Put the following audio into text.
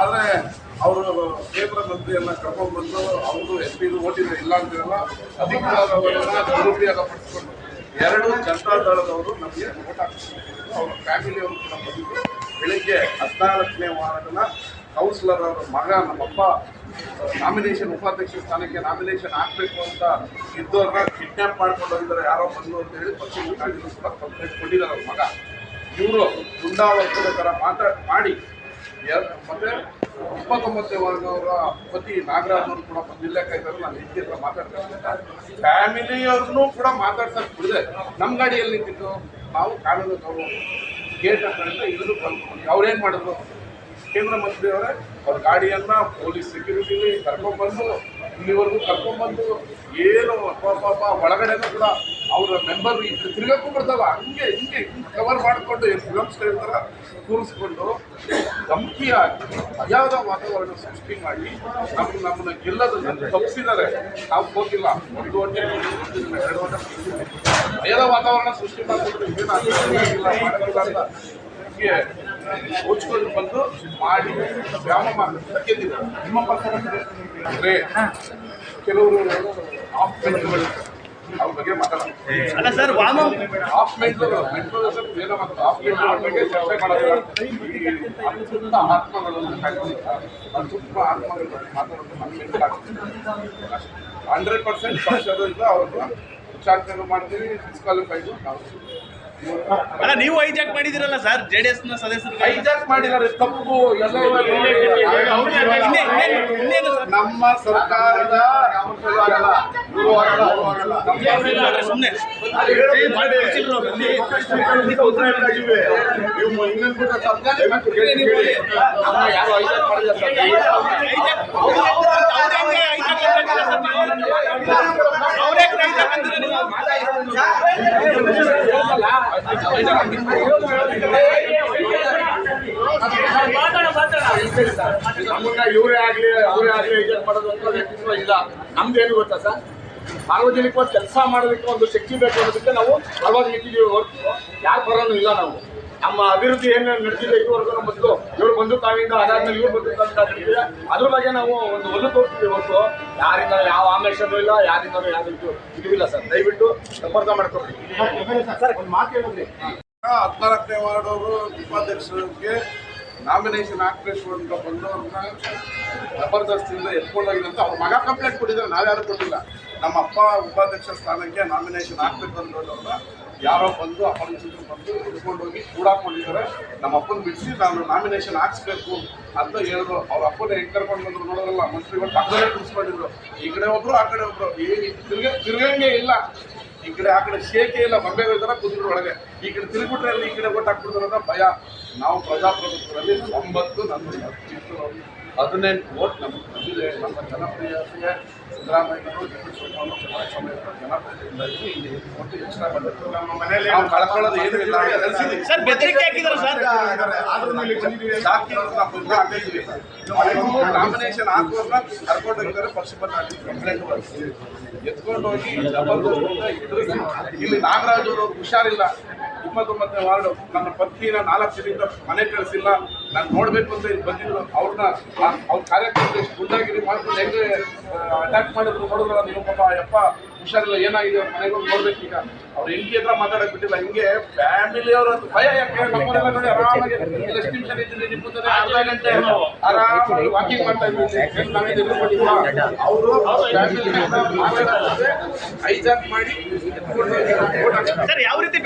ಆದರೆ ಅವರು ಕೇಂದ್ರ ಮಂತ್ರಿಯನ್ನ ಕರ್ಕೊಂಡ್ಬಂದು ಅವರು ಎಸ್ ಪಿ ಓಟಿದ್ರು ಇಲ್ಲ ಅಂತಿರಲ್ಲ ಅಧಿಕಾರವನ್ನ ದುರುಪಯೋಗ ಪಡಿಸ್ಕೊಂಡು ಎರಡು ಜನತಾ ದಳದವರು ನಮಗೆ ಓಟ್ ಹಾಕಿಸ್ತಾರೆ. ಅವ್ರ ಫ್ಯಾಮಿಲಿಯವರು ಕೂಡ ಬಂದಿದ್ದು ಬೆಳಿಗ್ಗೆ ಹದಿನಾಲ್ಕನೇ ವಾರ್ಡ್ನ ಕೌನ್ಸಿಲರ್ ಅವರ ಮಗ, ನಮ್ಮಪ್ಪ ನಾಮಿನೇಷನ್ ಉಪಾಧ್ಯಕ್ಷ ಸ್ಥಾನಕ್ಕೆ ನಾಮಿನೇಷನ್ ಹಾಕ್ಬೇಕು ಅಂತ ಇದ್ದವ್ರನ್ನ ಕಿಡ್ನಾಪ್ ಮಾಡ್ಕೊಂಡು ಹೋಗಿದ್ದಾರೆ ಯಾರೋ ಬಂದು ಅಂತ ಹೇಳಿ ಪಕ್ಷದ ಕೂಡ ಕಂಪ್ಲೇಂಟ್ ಕೊಟ್ಟಿದ್ದಾರೆ ಅವ್ರ ಮಗ. ಇವರು ಗುಂಡಾವರ್ತದ ಥರ ಮಾತಾಡಿ ಮಾಡಿ ಮತ್ತೆ ಇಪ್ಪತ್ತೊಂಬತ್ತನೇ ವರ್ಗವರ ಪತಿ ನಾಗರಾಜ್ ಅವರು ಕೂಡ ಬಂದಿಲ್ಲ ಕೈತಾರೆ ನಾನು ಹೆಚ್ಚಿ ಹತ್ರ ಮಾತಾಡ್ತಾರೆ ಫ್ಯಾಮಿಲಿಯವ್ರನ್ನೂ ಕೂಡ ಮಾತಾಡ್ತಾ ಬಿಡದೆ. ನಮ್ಮ ಗಾಡಿಯಲ್ಲಿ ನಿಂತಿದ್ದು ನಾವು ಕಾನೂನು ತಗೊಂಡು ಗೇಟ್ ಹತ್ರದಿಂದ ಇದನ್ನು ಬಂದ್ಕೊಂಡು ಅವ್ರೇನು ಮಾಡಿದ್ರು? ಕೇಂದ್ರ ಮಂತ್ರಿಯವರೇ, ಅವ್ರ ಗಾಡಿಯನ್ನ ಪೊಲೀಸ್ ಸೆಕ್ಯೂರಿಟಿಲಿ ಕರ್ಕೊಂಡ್ಬಂದು ಇಲ್ಲಿವರೆಗೂ ಕರ್ಕೊಂಡ್ಬಂದು ಏನು ಪಾಪ ಒಳಗಡೆನೂ ಕೂಡ ಅವರ ಮೆಂಬರ್ ತಿರ್ಗಕ್ಕೂ ಬರ್ತಾವ. ಹಂಗೆ ಹಿಂಗೆ ಕವರ್ ಮಾಡಿಕೊಂಡು ಫಿಲಮ್ಸ್ ಥರ ಕೂರಿಸ್ಕೊಂಡು ಧಮಕಿಯಾಗಿ ಭಯದ ವಾತಾವರಣ ಸೃಷ್ಟಿ ಮಾಡಿ ನಮ್ಮ ನಮ್ಮನ್ನ ಗೆಲ್ಲದ ತಪ್ಪಿಸಿದ್ದಾರೆ ನಾವು ಹೋಗಿಲ್ಲ. ಒಂದು ಗಂಟೆ ಎರಡು ಗಂಟೆ ಭಯದ ವಾತಾವರಣ ಸೃಷ್ಟಿ ಮಾಡಿಕೊಂಡು ಏನಾಗಿಲ್ಲ ಮುಚ್ಕೊಂಡು ಬಂದು ಮಾಡಿ ವ್ಯಾಯಾಮ ಗೆದ್ದಿದ್ದಾರೆ ನಿಮ್ಮ ಪ್ರಕಾರ ಅಂದ್ರೆ ಕೆಲವರು ಆಫ್ ಮೆಂಟ್ಗಳು ಅವ್ರ ಬಗ್ಗೆ ಮಾತಾಡ್ತಾರೆ ಅಲ್ಲ ಸರ್ ವಾಮ ಆಫ್ ಮೆಂಟ್ಗಳು ಮೆಂಟ್ಗಳು ಏನೋ ಮಾತಾಡೋದು ಆಫ್ ಮೆಂಟ್ಗಳ ಬಗ್ಗೆ ಚರ್ಚೆ ಮಾಡೋದಿಲ್ಲ ಈ ಅತೃಪ್ತ ಆತ್ಮಗಳನ್ನು ಆತ್ಮಗಳ ಬಗ್ಗೆ ಮಾತಾಡೋದು ನಮ್ಮ ಹಂಡ್ರೆಡ್ ಪರ್ಸೆಂಟ್ ಪಕ್ಷದಿಂದ ಅವ್ರನ್ನ ವಿಚಾರಣೆ ಮಾಡ್ತೀವಿ ಡಿಸ್ಕ್ವಾಲಿಫೈದು ನಾವು. ಅಲ್ಲ ನೀವು ಹೈಜಾಕ್ ಮಾಡಿದಿರಲ್ಲ ಸರ್ ಜೆ ಡಿ ಎಸ್ನ ಸದಸ್ಯರು ಹೈಜಾಕ್ ಮಾಡಿದ್ದಾರೆ ತಪ್ಪು ಎಲ್ಲ ನಮ್ಮ ಸರ್ಕಾರದ ಸುಮ್ಮನೆ. ಅವರೇ ಹೈಜಾಕ್ ನೀವು ನಮ್ಮನ್ನ ಇವರೇ ಆಗ್ಲಿ, ಅವರೇ ಆಗ್ಲಿ ಏಜೆಂಟ್ ಮಾಡೋದು ಅಂತ ವ್ಯಕ್ತಿತ್ವ ಇಲ್ಲ. ನಮ್ದೇನು ಗೊತ್ತಾ ಸರ್? ಸಾರ್ವಜನಿಕವಾಗಿ ಕೆಲಸ ಮಾಡೋದಕ್ಕೆ ಒಂದು ಶಕ್ತಿ ಬೇಕು ಅನ್ನೋದಕ್ಕೆ ನಾವು ಪರವಾಗಿ ನಿಂತಿದ್ದೀವಿ ಹೊರತು ಯಾರ ಪರನೂ ಇಲ್ಲ ನಾವು. ನಮ್ಮ ಅಭಿವೃದ್ಧಿ ಏನು ನಡೆಸಿದೆ ಇದುವರೆಗೂ ನಮ್ಮ ಮೊದಲು ಇವ್ರು ಬಂದು ತಾವಿಂದ ಅದಾದ್ಮೇಲೆ ಇವ್ರು ಬಂದು ತಾವಿಂದ ನಡೆದಿದೆ ಅದ್ರ ಬಗ್ಗೆ ನಾವು ಒಂದು ಒಲ್ಲು ತೋರಿಸ್ತೀವಿ ಹೊರತು. ಯಾರಿಂದ ಯಾವ ಆಮೇಶನೂ ಇಲ್ಲ ಯಾರಿಂದ ಯಾವ ಇದು ಇಲ್ಲ ಸರ್. ದಯವಿಟ್ಟು ಸಂಪರ್ಕ ಮಾಡ್ಕೊಡಿ ಹದಿನಾಲ್ಕನೇ ವಾರ್ಡ್ ಅವರು ಉಪಾಧ್ಯಕ್ಷರಿಗೆ ನಾಮಿನೇಷನ್ ಆಕ್ಟ್ರೆಸ್ ಅಂತ ಬಂದವ್ರನ್ನ ಜಬರ್ದಸ್ತಿಯಿಂದ ಅಂತ ಅವ್ರ ಮಗ ಕಂಪ್ಲೇಂಟ್ ಕೊಟ್ಟಿದ್ದಾರೆ. ನಾವ್ಯಾರು ಕೊಟ್ಟಿಲ್ಲ. ನಮ್ಮ ಅಪ್ಪ ಉಪಾಧ್ಯಕ್ಷ ಸ್ಥಾನಕ್ಕೆ ನಾಮಿನೇಷನ್ ಹಾಕ್ಬೇಕು ಅಂದವ್ರನ್ನ ಯಾರೋ ಬಂದು ಅಪರಿಚಿತರು ಬಂದು ಎತ್ಕೊಂಡೋಗಿ ಕೂಡಾಕೊಂಡಿದ್ದಾರೆ. ನಮ್ಮ ಅಪ್ಪನ ಬಿಡಿಸಿ ನಾನು ನಾಮಿನೇಷನ್ ಹಾಕ್ಸ್ಬೇಕು ಅಂತ ಹೇಳಿದ್ರು. ಅವ್ರ ಅಪ್ಪನ ಹೆಂಗ್ ಕರ್ಕೊಂಡು ಬಂದ್ರು ನೋಡೋದಲ್ಲ ಮಂತ್ರಿಗಳು ಪಕ್ಕದಲ್ಲೇ ಕುಡಿಸ್ಕೊಂಡಿದ್ರು ಈ ಕಡೆ ಒಬ್ರು, ಆ ಕಡೆ ಒಬ್ರು. ಈ ತಿರ್ಗ, ತಿರ್ಗಂಗೆ ಇಲ್ಲ. ಈ ಕಡೆ, ಆ ಕಡೆ ಶೇಕೆ ಇಲ್ಲ, ಬೊಂಬೆ ಕುದುರೆ ಒಳಗೆ. ಈ ಕಡೆ ತಿರುಗಿಬಿಟ್ರೆ ಅಲ್ಲಿ ಈ ಕಡೆ ಒಟ್ಟಾಕ್ಬಿಡ್ತಾರ ಭಯ. ನಾವು ಪ್ರಜಾಪ್ರಭುತ್ವದಲ್ಲಿ ಒಂಬತ್ತು ನಮ್ಮ ಹದಿನೆಂಟು ವೋಟ್ ನಮಗೆ ಬಂದಿದೆ. ನಮ್ಮ ಜನಪ್ರಿಯತೆಗೆ ಕುಮಾರಸ್ವಾಮಿ ಅವರ ಜನಪ್ರಿಯತೆಯಿಂದಾಗಿ ಇಲ್ಲಿ ವೋಟ್ ಹೆಚ್ಚಿನ ಬಂದಿತ್ತು. ನಮ್ಮ ಮನೆಯಲ್ಲಿ ನಾವು ಕಳ್ಕೊಳ್ಳೋದು ಏನೂ ಇಲ್ಲ ನೆಲೆಸಿದ್ದೀವಿ ಸರ್ ಬೆದರಿಕೆ ಹಾಕಿದಾರೆ ಸರ್. ನಾಮಿನೇಷನ್ ಹಾಕುವಾಗ ಕರ್ಕೊಂಡೋಗಿದ್ದಾರೆ ಪಕ್ಷಪತ ಕಂಪ್ಲೇಂಟ್ ಬರ್ತೀವಿ ಎತ್ಕೊಂಡು ಹೋಗಿ ಜಬರ್ದಸ್ತಿಂದ ಇಲ್ಲಿ ನಾಗರಾಜ್ ಅವರು ಹುಷಾರಿಲ್ಲ. ಇಪ್ಪತ್ತೊಂಬತ್ತನೇ ವಾರ್ಡ್ ನನ್ನ ಪತ್ನಿನ ನಾಲ್ಕು ದಿನದಿಂದ ಮನೆ ಕಳಿಸಿಲ್ಲ ನಾನು ನೋಡ್ಬೇಕು ಅಂತ ಇಲ್ಲಿ ಬಂದಿದ್ರು. ಅವ್ರನ್ನ ಅವ್ರ ಕಾರ್ಯಕರ್ತರು ಎಷ್ಟು ಗುಂಡಾಗಿರಿ ಮಾಡ್ಕೊಂಡು ಹೆಂಗೆ ಅಟ್ಯಾಕ್ ಮಾಡಿದ್ರು ನೋಡಿದ್ರೆ ನೀವು ಪಾಪ ಯಪ್ಪ ಹುಷಾರಿಲ್ಲ, ಏನಾಗಿದೆ ಅವ್ರ ಮನೆಗೆ ಹೋಗಿ ನೋಡ್ಬೇಕು ಈಗ. ಅವ್ರ ಹೆಂಡತಿ ಹತ್ರ ಮಾತಾಡಕ್ ಬಿಟ್ಟಿಲ್ಲ. ಹಿಂಗೆ ಫ್ಯಾಮಿಲಿ ಅವರ ಭಯ ಯಾಕೆ? ಆರಾಮಾಗಿ ಆರಾಮಾಗಿ ವಾಕಿಂಗ್ ಮಾಡ್ತಾ ಇದ್ದೀನಿ. ಅವರು ಹೈಜಾಕ್ ಮಾಡಿ. ಯಾವ ರೀತಿ